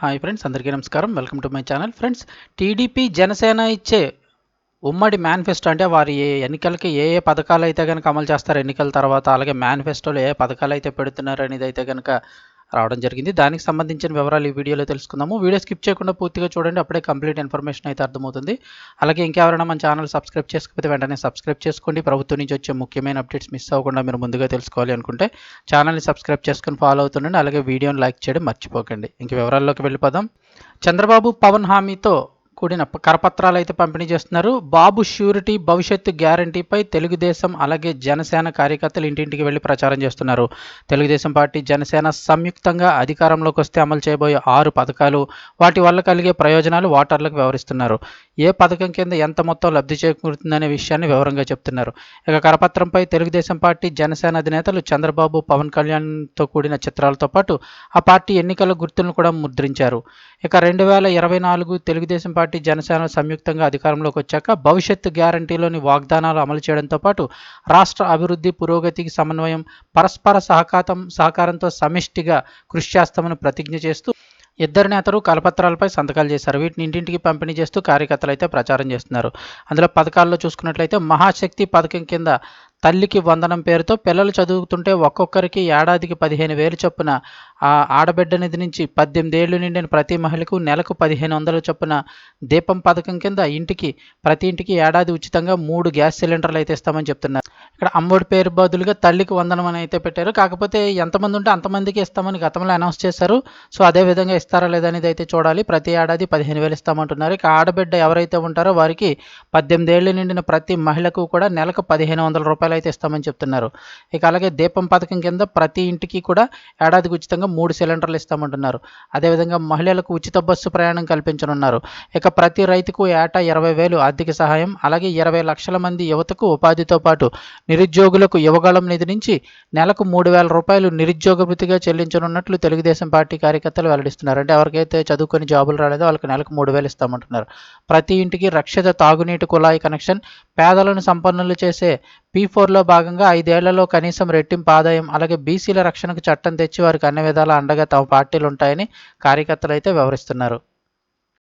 Hi friends అందరికీ నమస్కారం. Welcome to my channel. Friends TDP Janasena ఇచ్చే ఉమ్మడి మేనిఫెస్టో అంటే వారి ఏ ఎన్నికలకి ఏ ఏ పథకాలు అయితే కనుక అమలు చేస్తారు ఎన్నికల తర్వాత అలాగే మేనిఫెస్టోలో ఏ పథకాలు అయితే పెడుతున్నారు అనేది అయితే కనుక రావడం జరిగింది. దానికి సంబంధించిన వివరాలు ఈ వీడియోలో తెలుసుకుందాము. వీడియో స్కిప్ చేయకుండా పూర్తిగా చూడండి. అప్పుడే కంప్లీట్ ఇన్ఫర్మేషన్ అయితే అర్థమవుతుంది. అలాగే ఇంకెవరైనా మన ఛానల్ సబ్స్క్రైబ్ చేసుకోకపోతే వెంటనే సబ్స్క్రైబ్ చేసుకోండి. ప్రభుత్వం నుంచి వచ్చే ముఖ్యమైన అప్డేట్స్ మిస్ అవ్వకుండా మీరు ముందుగా తెలుసుకోవాలి అనుకుంటే ఛానల్ని సబ్స్క్రైబ్ చేసుకుని ఫాలో అవుతుండండి. అలాగే వీడియోని లైక్ చేయడం మర్చిపోకండి. ఇంక వివరాల్లోకి వెళ్ళిపోదాం. చంద్రబాబు పవన్ హామీతో కూడిన కరపత్రాలు అయితే పంపిణీ చేస్తున్నారు. బాబు ష్యూరిటీ భవిష్యత్తు గ్యారంటీపై తెలుగుదేశం అలాగే జనసేన కార్యకర్తలు ఇంటింటికి వెళ్ళి ప్రచారం చేస్తున్నారు. తెలుగుదేశం పార్టీ జనసేన సంయుక్తంగా అధికారంలోకి వస్తే అమలు చేయబోయే ఆరు పథకాలు వాటి వల్ల కలిగే ప్రయోజనాలు ఓటర్లకు వివరిస్తున్నారు. ఏ పథకం కింద ఎంత మొత్తం లబ్ధి చేకూరుతుందనే విషయాన్ని వివరంగా చెప్తున్నారు. ఇక కరపత్రంపై తెలుగుదేశం పార్టీ జనసేన అధినేతలు చంద్రబాబు పవన్ కళ్యాణ్తో కూడిన చిత్రాలతో పాటు ఆ పార్టీ ఎన్నికల గుర్తులను కూడా ముద్రించారు. ఇక రెండు వేల ఇరవై నాలుగు తెలుగుదేశం పార్టీ జనసేన సంయుక్తంగా అధికారంలోకి వచ్చాక భవిష్యత్తు గ్యారంటీలోని వాగ్దానాలు అమలు చేయడంతో పాటు రాష్ట్ర అభివృద్ధి పురోగతికి సమన్వయం పరస్పర సహకారం సహకారంతో సమిష్టిగా కృషి చేస్తామని ప్రతిజ్ఞ చేస్తూ ఇద్దరు నేతలు కలపత్రాలపై సంతకాలు చేశారు. వీటిని ఇంటింటికి పంపిణీ చేస్తూ కార్యకర్తలు అయితే ప్రచారం చేస్తున్నారు. అందులో పథకాల్లో చూసుకున్నట్లయితే మహాశక్తి పథకం కింద తల్లికి వందనం పేరుతో పిల్లలు చదువుతుంటే ఒక్కొక్కరికి ఏడాదికి పదిహేను వేలు చొప్పున. ఆ ఆడబిడ్డ నిధి నుంచి పద్దెనిమిది ఏళ్ళు నిండిన ప్రతి మహిళకు నెలకు పదిహేను వందల చొప్పున. దీపం పథకం కింద ఇంటికి ప్రతి ఇంటికి ఏడాది ఉచితంగా మూడు గ్యాస్ సిలిండర్లు అయితే ఇస్తామని చెప్తున్నారు. ఇక్కడ అమ్మఒడి పేరు బదులుగా తల్లికి వందనం అని అయితే పెట్టారు. కాకపోతే ఎంతమంది ఉంటే అంతమందికి ఇస్తామని గతంలో అనౌన్స్ చేశారు. సో అదే విధంగా ఇస్తారా లేదా అనేది అయితే చూడాలి. ప్రతి ఏడాది పదిహేను వేలు ఇస్తామంటున్నారు. ఇక ఆడబిడ్డ ఎవరైతే ఉంటారో వారికి పద్దెనిమిది ఏళ్ళు నిండిన ప్రతి మహిళకు కూడా నెలకు పదిహేను వందల రూపాయలు రూపాయలు అయితే ఇస్తామని చెప్తున్నారు. ఇక అలాగే దీపం పథకం కింద ప్రతి ఇంటికి కూడా ఏడాదికి ఉచితంగా మూడు సిలిండర్లు ఇస్తామంటున్నారు. అదేవిధంగా మహిళలకు ఉచిత బస్సు ప్రయాణం కల్పించనున్నారు. ఇక ప్రతి రైతుకు ఏటా ఇరవై వేలు ఆర్థిక సహాయం అలాగే ఇరవై లక్షల మంది యువతకు ఉపాధితో పాటు నిరుద్యోగులకు యువగళం నిధి నుంచి నెలకు మూడు వేల రూపాయలు నిరుద్యోగ వృత్తిగా చెల్లించనున్నట్లు తెలుగుదేశం పార్టీ కార్యకర్తలు వెల్లడిస్తున్నారు. అంటే ఎవరికైతే చదువుకొని జాబులు రాలేదో వాళ్ళకి నెలకు మూడు వేలు ఇస్తామంటున్నారు. ప్రతి ఇంటికి రక్షిత తాగునీటి కుళాయి కనెక్షన్ పేదలను సంపన్నులు చేసే పీ ఫోర్లో భాగంగా ఐదేళ్ళలో కనీసం రెట్టింపు ఆదాయం అలాగే బీసీల రక్షణకు చట్టం తెచ్చి వారికి అన్ని విధాల అండగా తమ పార్టీలు ఉంటాయని కార్యకర్తలు అయితే వివరిస్తున్నారు.